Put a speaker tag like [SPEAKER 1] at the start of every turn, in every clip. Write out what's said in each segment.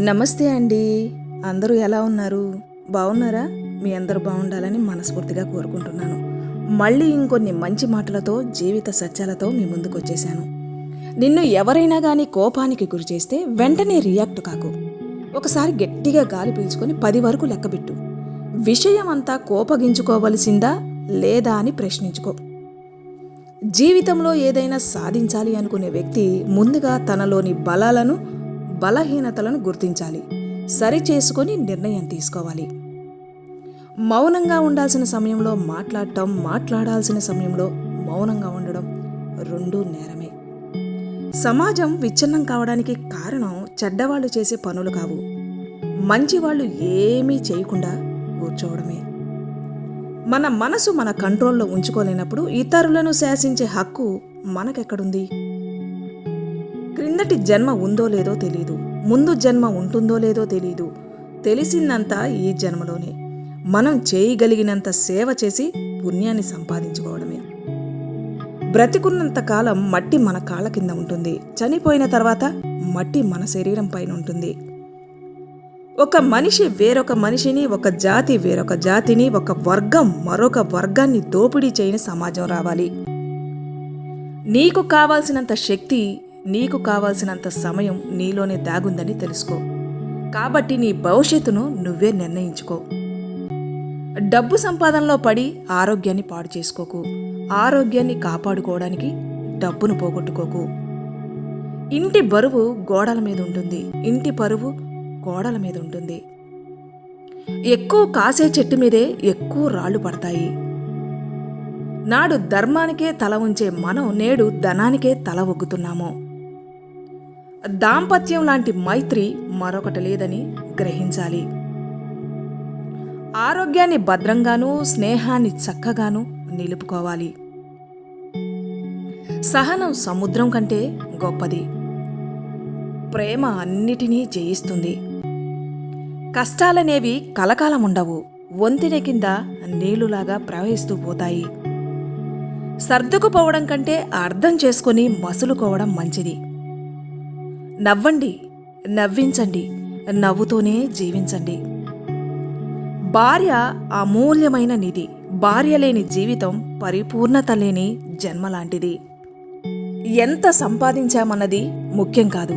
[SPEAKER 1] నమస్తే అండి. అందరూ ఎలా ఉన్నారు? బాగున్నారా? మీ అందరూ బాగుండాలని మనస్ఫూర్తిగా కోరుకుంటున్నాను. మళ్ళీ ఇంకొన్ని మంచి మాటలతో జీవిత సత్యాలతో మీ ముందుకు వచ్చేసాను నిన్ను ఎవరైనా కానీ కోపానికి గురి చేస్తే వెంటనే రియాక్ట్ కాకు. ఒకసారి గట్టిగా గాలి పీల్చుకొని పది వరకు లెక్కబెట్టు విషయం అంతా కోపగించుకోవలసిందా లేదా అని ప్రశ్నించుకో. జీవితంలో ఏదైనా సాధించాలి అనుకునే వ్యక్తి ముందుగా తనలోని బలాలను బలహీనతలను గుర్తించాలి. సరిచేసుకొని నిర్ణయం తీసుకోవాలి. మౌనంగా ఉండాల్సిన సమయంలో మాట్లాడటం మాట్లాడాల్సిన సమయంలో మౌనంగా ఉండడం రెండూ నేరమే. సమాజం విచ్ఛిన్నం కావడానికి కారణం చెడ్డవాళ్ళు చేసే పనులు కావు. మంచివాళ్ళు ఏమీ చేయకుండా కూర్చోవడమే. మన మనసు మన కంట్రోల్లో ఉంచుకోలేనప్పుడు ఇతరులను శాసించే హక్కు మనకెక్కడుంది? క్రిందటి జన్మ ఉందో లేదో తెలియదు ముందు జన్మ ఉంటుందో లేదో తెలియదు తెలిసిందంతా ఈ జన్మలోనే. మనం చేయగలిగినంత సేవ చేసి పుణ్యాన్ని సంపాదించుకోవడమే. బ్రతికున్నంత కాలం మట్టి మన కాళ్ళ కింద ఉంటుంది. చనిపోయిన తర్వాత మట్టి మన శరీరం పైన ఉంటుంది. ఒక మనిషి వేరొక మనిషిని ఒక జాతి వేరొక జాతిని ఒక వర్గం మరొక వర్గాన్ని దోపిడీ చేయని సమాజం రావాలి. నీకు కావాల్సినంత శక్తి నీకు కావాల్సినంత సమయం నీలోనే దాగుందని తెలుసుకో. కాబట్టి నీ భవిష్యత్తును నువ్వే నిర్ణయించుకో. డబ్బు సంపాదనలో పడి ఆరోగ్యాన్ని పాడు చేసుకోకు. ఆరోగ్యాన్ని కాపాడుకోవడానికి డబ్బును పోగొట్టుకోకు. ఇంటి బరువు గోడల మీద ఉంటుంది. ఇంటి పరువు గోడల మీద ఉంటుంది. ఎక్కువ కాసే చెట్టు మీదే ఎక్కువ రాళ్ళు పడతాయి. నాడు ధర్మానికే తల ఉంచే మనం నేడు ధనానికే తల ఒగ్గుతున్నాము. దాంపత్యం లాంటి మైత్రి మరొకటి లేదని గ్రహించాలి. ఆరోగ్యాన్ని భద్రంగానూ స్నేహాన్ని చక్కగాను నిలుపుకోవాలి. సహనం సముద్రం కంటే గొప్పది. ప్రేమ అన్నిటినీ జయిస్తుంది. కష్టాలనేవి కలకాలం ఉండవు వంతెన కింద నీళ్ళులాగా ప్రవహిస్తూ పోతాయి. సర్దుకుపోవడం కంటే అర్థం చేసుకుని మసులుకోవడం మంచిది. నవ్వండి నవ్వించండి నవ్వుతూనే జీవించండి. భార్య అమూల్యమైన నిధి భార్య లేని జీవితం పరిపూర్ణత లేని జన్మ లాంటిది ఎంత సంపాదించామన్నది ముఖ్యం కాదు.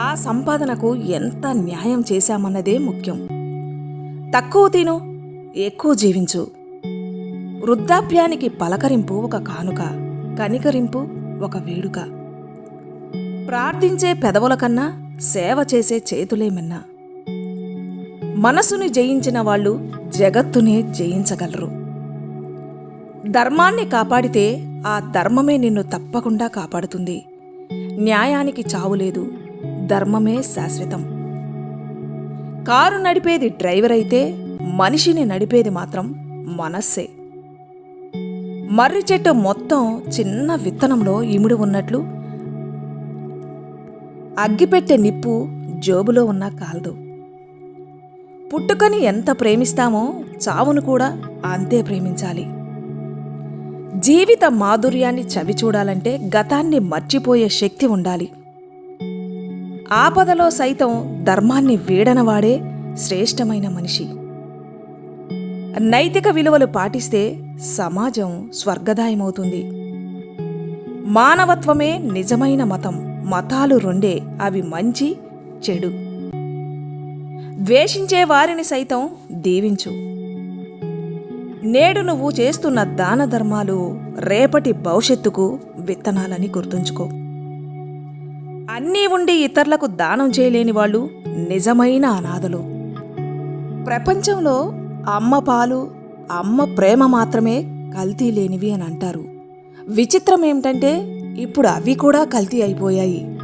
[SPEAKER 1] ఆ సంపాదనకు ఎంత న్యాయం చేశామన్నదే ముఖ్యం. తక్కువ తిను ఎక్కువ జీవించు. వృద్ధాప్యానికి పలకరింపు ఒక కానుక కనికరింపు ఒక వేడుక. ప్రార్థించే పెదవుల కన్నా సేవ చేసే చేతులేమన్నా మనసుని జయించిన వాళ్ళు జగత్తునే జయించగలరు. ధర్మాన్ని కాపాడితే ఆ ధర్మమే నిన్ను తప్పకుండా కాపాడుతుంది. న్యాయానికి చావు లేదు. ధర్మమే శాశ్వతం. కారు నడిపేది డ్రైవర్ అయితే మనిషిని నడిపేది మాత్రం మనస్సే. మర్రి చెట్టు మొత్తం చిన్న విత్తనంలో ఇముడు ఉన్నట్లు అగ్గిపెట్టె నిప్పు జోబులో ఉన్నా కాలదు. పుట్టుకని ఎంత ప్రేమిస్తామో చావును కూడా అంతే ప్రేమించాలి. జీవిత మాధుర్యాన్ని చవి చూడాలంటే గతాన్ని మర్చిపోయే శక్తి ఉండాలి. ఆపదలో సైతం ధర్మాన్ని వీడనవాడే శ్రేష్టమైన మనిషి. నైతిక విలువలు పాటిస్తే సమాజం స్వర్గదాయమవుతుంది. మానవత్వమే నిజమైన మతం. మతాలు రెండే అవి మంచి చెడు. ద్వేషించే వారిని సైతం దీవించు. నేడు నువ్వు చేస్తున్న దాన ధర్మాలు రేపటి భవిష్యత్తుకు విత్తనాలని గుర్తుంచుకో. అన్నీ ఉండి ఇతరులకు దానం చేయలేని వాళ్ళు నిజమైన అనాథలు. ప్రపంచంలో అమ్మ పాలు అమ్మ ప్రేమ మాత్రమే కల్తీ లేనివి అని అంటారు. విచిత్రం ఏమిటంటే ఇప్పుడు అవి కూడా కల్తీ అయిపోయాయి.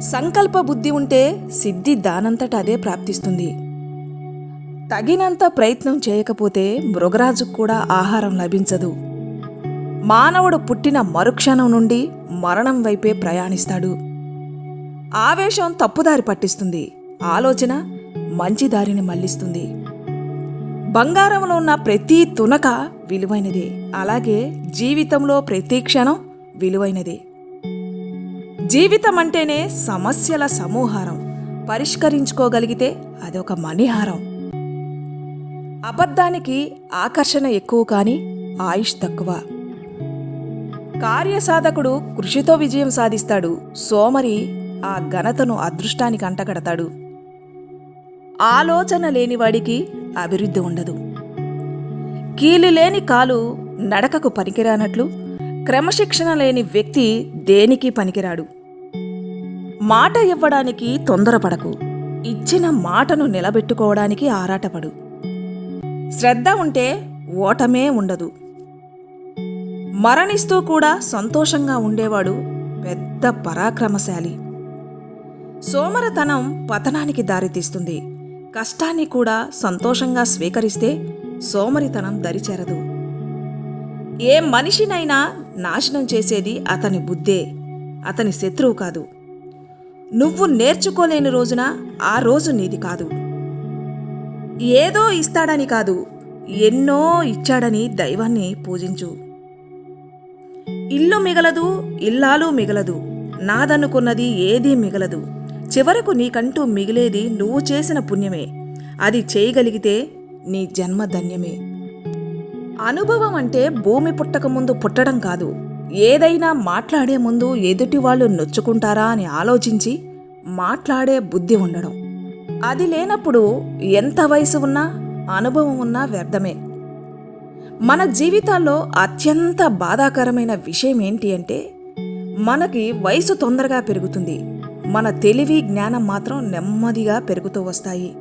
[SPEAKER 1] సంకల్ప బుద్ధి ఉంటే సిద్ధి దానంతట అదే ప్రాప్తిస్తుంది. తగినంత ప్రయత్నం చేయకపోతే మృగరాజుకు కూడా ఆహారం లభించదు. మానవుడు పుట్టిన మరుక్షణం నుండి మరణం వైపే ప్రయాణిస్తాడు. ఆవేశం తప్పుదారి పట్టిస్తుంది. ఆలోచన మంచి దారిని మళ్ళిస్తుంది బంగారంలో ఉన్న ప్రతి తునక విలువైనదే. అలాగే జీవితంలో ప్రతి క్షణం విలువైనదే. జీవితం అంటేనే సమస్యల సమూహారం. పరిష్కరించుకోగలిగితే అదొక మణిహారం. అబద్ధానికి ఆకర్షణ ఎక్కువ కానీ ఆయుష్ తక్కువ. కార్యసాధకుడు కృషితో విజయం సాధిస్తాడు. సోమరి ఆ ఘనతను అదృష్టానికి అంటగడతాడు. ఆలోచన లేనివాడికి అభివృద్ధి ఉండదు. కీలు లేని కాలు నడకకు పనికిరానట్లు క్రమశిక్షణ లేని వ్యక్తి దేనికి పనికిరాడు? మాట ఇవ్వడానికి తొందరపడకు. ఇచ్చిన మాటను నిలబెట్టుకోవడానికి ఆరాటపడు. శ్రద్ధ ఉంటే ఓటమే ఉండదు. మరణిస్తూ కూడా సంతోషంగా ఉండేవాడు పెద్ద పరాక్రమశాలి. సోమరతనం పతనానికి దారితీస్తుంది. కష్టాన్ని కూడా సంతోషంగా స్వీకరిస్తే సోమరితనం దరిచేరదు. ఏ మనిషినైనా నాశనం చేసేది అతని బుద్ధే అతని శత్రువు కాదు. నువ్వు నేర్చుకోలేని రోజున ఆ రోజు నీది కాదు. ఏదో ఇస్తాడని కాదు ఎన్నో ఇచ్చాడని దైవాన్ని పూజించు. ఇల్లు మిగలదు ఇల్లాలు మిగలదు నాదనుకున్నది ఏదీ మిగలదు. చివరకు నీకంటూ మిగిలేది నువ్వు చేసిన పుణ్యమే. అది చేయగలిగితే నీ జన్మ ధన్యమే. అనుభవం అంటే భూమి పుట్టక ముందు పుట్టడం కాదు. ఏదైనా మాట్లాడే ముందు ఎదుటి వాళ్ళు నొచ్చుకుంటారా అని ఆలోచించి మాట్లాడే బుద్ధి ఉండడం. అది లేనప్పుడు ఎంత వయసు ఉన్నా అనుభవం ఉన్నా వ్యర్థమే. మన జీవితాల్లో అత్యంత బాధాకరమైన విషయం ఏంటి అంటే మనకి వయసు తొందరగా పెరుగుతుంది. మన తెలివి జ్ఞానం మాత్రం నెమ్మదిగా పెరుగుతూ వస్తాయి.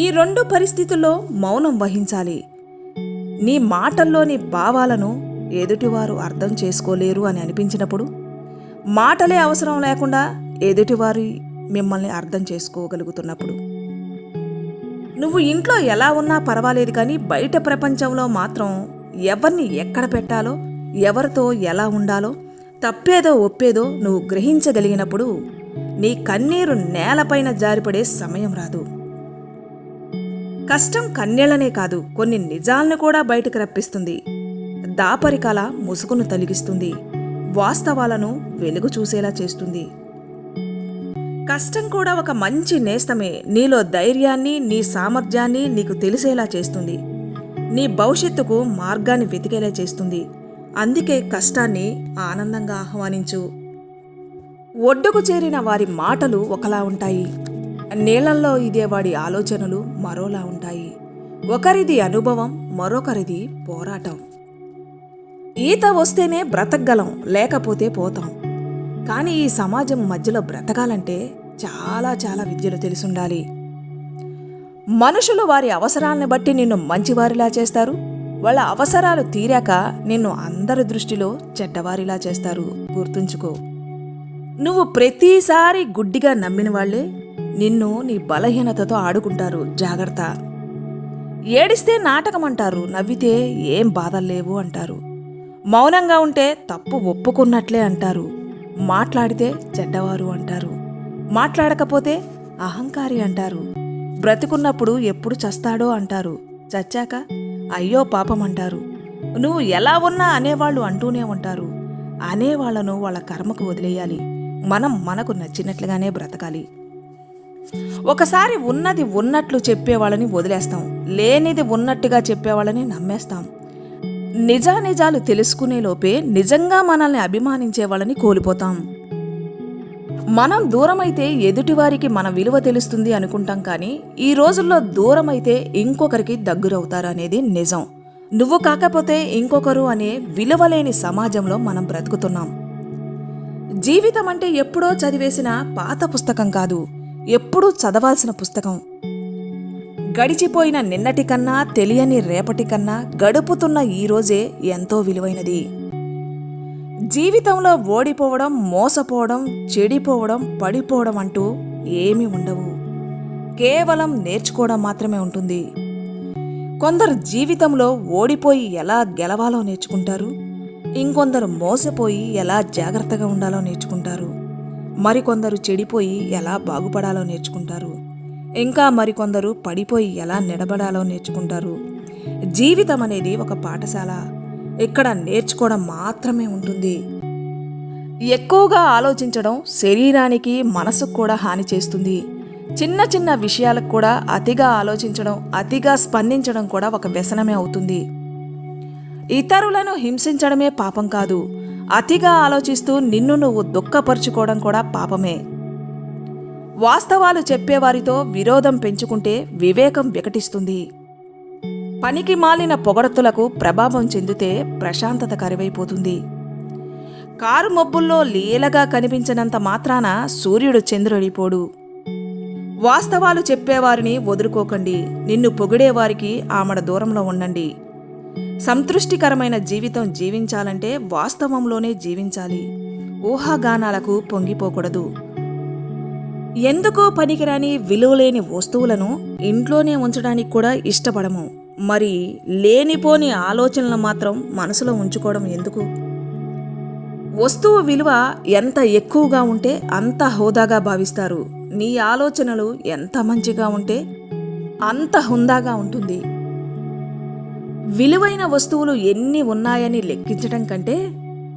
[SPEAKER 1] ఈ రెండు పరిస్థితుల్లో మౌనం వహించాలి. నీ మాటల్లోని భావాలను ఎదుటివారు అర్థం చేసుకోలేరు అని అనిపించినప్పుడు మాటలే అవసరం లేకుండా ఎదుటివారి మిమ్మల్ని అర్థం చేసుకోగలుగుతున్నప్పుడు. నువ్వు ఇంట్లో ఎలా ఉన్నా పర్వాలేదు కానీ బయట ప్రపంచంలో మాత్రం ఎవరిని ఎక్కడ పెట్టాలో ఎవరితో ఎలా ఉండాలో తప్పేదో ఒప్పేదో నువ్వు గ్రహించగలిగినప్పుడు నీ కన్నీరు నేలపైన జారిపడే సమయం రాదు. కష్టం కన్యలనే కాదు కొన్ని నిజాలను కూడా బయటకు రప్పిస్తుంది. దాపరికాల ముసుగును తొలగిస్తుంది. వాస్తవాలను వెలుగు చూసేలా చేస్తుంది. కష్టం కూడా ఒక మంచి నేస్తమే. నీలో ధైర్యాన్ని నీ సామర్థ్యాన్ని నీకు తెలిసేలా చేస్తుంది. నీ భవిష్యత్తుకు మార్గాన్ని వెతికేలా చేస్తుంది. అందుకే కష్టాన్ని ఆనందంగా ఆహ్వానించు. ఒడ్డుకు చేరిన వారి మాటలు ఒకలా ఉంటాయి. నీళ్ళల్లో ఇదే వాడి ఆలోచనలు మరోలా ఉంటాయి. ఒకరిది అనుభవం మరొకరిది పోరాటం. ఈత వస్తేనే బ్రతకగలం లేకపోతే పోతాం. కానీ ఈ సమాజం మధ్యలో బ్రతకాలంటే చాలా చాలా విద్యలు తెలిసుండాలి. మనుషులు వారి అవసరాలను బట్టి నిన్ను మంచివారిలా చేస్తారు. వాళ్ళ అవసరాలు తీరాక నిన్ను అందరి దృష్టిలో చెడ్డవారిలా చేస్తారు. గుర్తుంచుకో. నువ్వు ప్రతిసారి గుడ్డిగా నమ్మిన వాళ్ళే నిన్ను నీ బలహీనతతో ఆడుకుంటారు జాగ్రత్త. ఏడిస్తే నాటకం అంటారు నవ్వితే ఏం బాధల్లేవు అంటారు. మౌనంగా ఉంటే తప్పు ఒప్పుకున్నట్లే అంటారు. మాట్లాడితే చెడ్డవారు అంటారు. మాట్లాడకపోతే అహంకారి అంటారు. బ్రతికున్నప్పుడు ఎప్పుడు చస్తాడో అంటారు. చచ్చాక అయ్యో పాపం అంటారు. నువ్వు ఎలా ఉన్నా అనేవాళ్ళు అంటూనే ఉంటారు. అనేవాళ్ళను వాళ్ళ కర్మకు వదిలేయాలి. మనం మనకు నచ్చినట్లుగానే బ్రతకాలి. ఒకసారి ఉన్నది ఉన్నట్లు చెప్పేవాళ్ళని వదిలేస్తాం లేనిది ఉన్నట్టుగా చెప్పేవాళ్ళని నమ్మేస్తాం. నిజానిజాలు తెలుసుకునే లోపే నిజంగా మనల్ని అభిమానించే వాళ్ళని కోల్పోతాం. మనం దూరమైతే ఎదుటివారికి మన విలువ తెలుస్తుంది అనుకుంటాం కానీ ఈ రోజుల్లో దూరమైతే ఇంకొకరికి దగ్గరవుతారనేది నిజం. నువ్వు కాకపోతే ఇంకొకరు అనే విలువలేని సమాజంలో మనం బ్రతుకుతున్నాం. జీవితం అంటే ఎప్పుడో చదివేసిన పాత పుస్తకం కాదు. ఎప్పుడూ చదవాల్సిన పుస్తకం. గడిచిపోయిన నిన్నటి కన్నా తెలియని రేపటి కన్నా గడుపుతున్న ఈరోజే ఎంతో విలువైనది. జీవితంలో ఓడిపోవడం మోసపోవడం చెడిపోవడం పడిపోవడం అంటూ ఏమీ ఉండవు. కేవలం నేర్చుకోవడం మాత్రమే ఉంటుంది. కొందరు జీవితంలో ఓడిపోయి ఎలా గెలవాలో నేర్చుకుంటారు. ఇంకొందరు మోసపోయి ఎలా జాగ్రత్తగా ఉండాలో నేర్చుకుంటారు. మరికొందరు చెడిపోయి ఎలా బాగుపడాలో నేర్చుకుంటారు. ఇంకా మరికొందరు పడిపోయి ఎలా నిలబడాలో నేర్చుకుంటారు. జీవితం అనేది ఒక పాఠశాల. ఇక్కడ నేర్చుకోవడం మాత్రమే ఉంటుంది. ఎక్కువగా ఆలోచించడం శరీరానికి మనసుకు కూడా హాని చేస్తుంది. చిన్న చిన్న విషయాలకు కూడా అతిగా ఆలోచించడం అతిగా స్పందించడం కూడా ఒక వ్యసనమే అవుతుంది. ఇతరులను హింసించడమే పాపం కాదు. అతిగా ఆలోచిస్తూ నిన్ను నువ్వు దుఃఖపరుచుకోవడం కూడా పాపమే. వాస్తవాలు చెప్పేవారితో విరోధం పెంచుకుంటే వివేకం వికటిస్తుంది. పనికి మాలిన పొగడతులకు ప్రభావం చెందితే ప్రశాంతత కరువైపోతుంది. కారు మబ్బుల్లో లీలగా కనిపించినంత మాత్రాన సూర్యుడు చంద్రుడిపోడు. వాస్తవాలు చెప్పేవారిని వదులుకోకండి. నిన్ను పొగిడేవారికి ఆమడ దూరంలో ఉండండి. సంతృష్టికరమైన జీవితం జీవించాలంటే వాస్తవంలోనే జీవించాలి. ఊహాగానాలకు పొంగిపోకూడదు. ఎందుకో పనికిరాని విలువలేని వస్తువులను ఇంట్లోనే ఉంచడానికి కూడా ఇష్టపడము. మరి లేనిపోని ఆలోచనలు మాత్రం మనసులో ఉంచుకోవడం ఎందుకు? వస్తువు విలువ ఎంత ఎక్కువగా ఉంటే అంత హోదాగా భావిస్తారు. నీ ఆలోచనలు ఎంత మంచిగా ఉంటే అంత హుందాగా ఉంటుంది. విలువైన వస్తువులు ఎన్ని ఉన్నాయని లెక్కించడం కంటే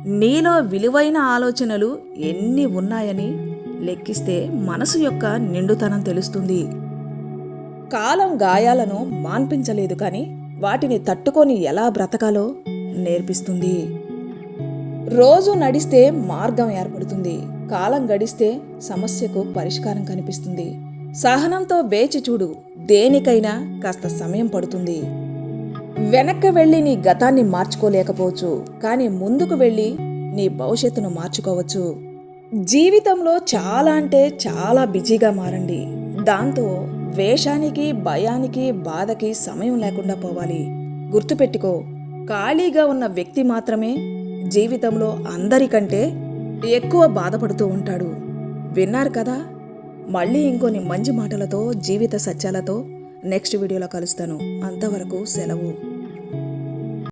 [SPEAKER 1] నీలో విలువైన ఆలోచనలు ఎన్ని ఉన్నాయని లెక్కిస్తే మనసు యొక్క నిండుతనం తెలుస్తుంది. కాలం గాయాలను మాన్పించలేదు కానీ వాటిని తట్టుకొని ఎలా బ్రతకాలో నేర్పిస్తుంది. రోజు నడిస్తే మార్గం ఏర్పడుతుంది. కాలం గడిస్తే సమస్యకు పరిష్కారం కనిపిస్తుంది. సహనంతో వేచి చూడు దేనికైనా కాస్త సమయం పడుతుంది. వెనక్కి వెళ్ళి నీ గతాన్ని మార్చుకోలేకపోవచ్చు కానీ ముందుకు వెళ్ళి నీ భవిష్యత్తును మార్చుకోవచ్చు. జీవితంలో చాలా అంటే చాలా బిజీగా మారండి. దాంతో వేషానికి భయానికి బాధకి సమయం లేకుండా పోవాలి. గుర్తుపెట్టుకో ఖాళీగా ఉన్న వ్యక్తి మాత్రమే జీవితంలో అందరికంటే ఎక్కువ బాధపడుతూ ఉంటాడు. విన్నారు కదా? మళ్ళీ ఇంకొన్ని మంచి మాటలతో జీవిత సత్యాలతో నెక్స్ట్ వీడియోలో కలుస్తాను. అంతవరకు సెలవు.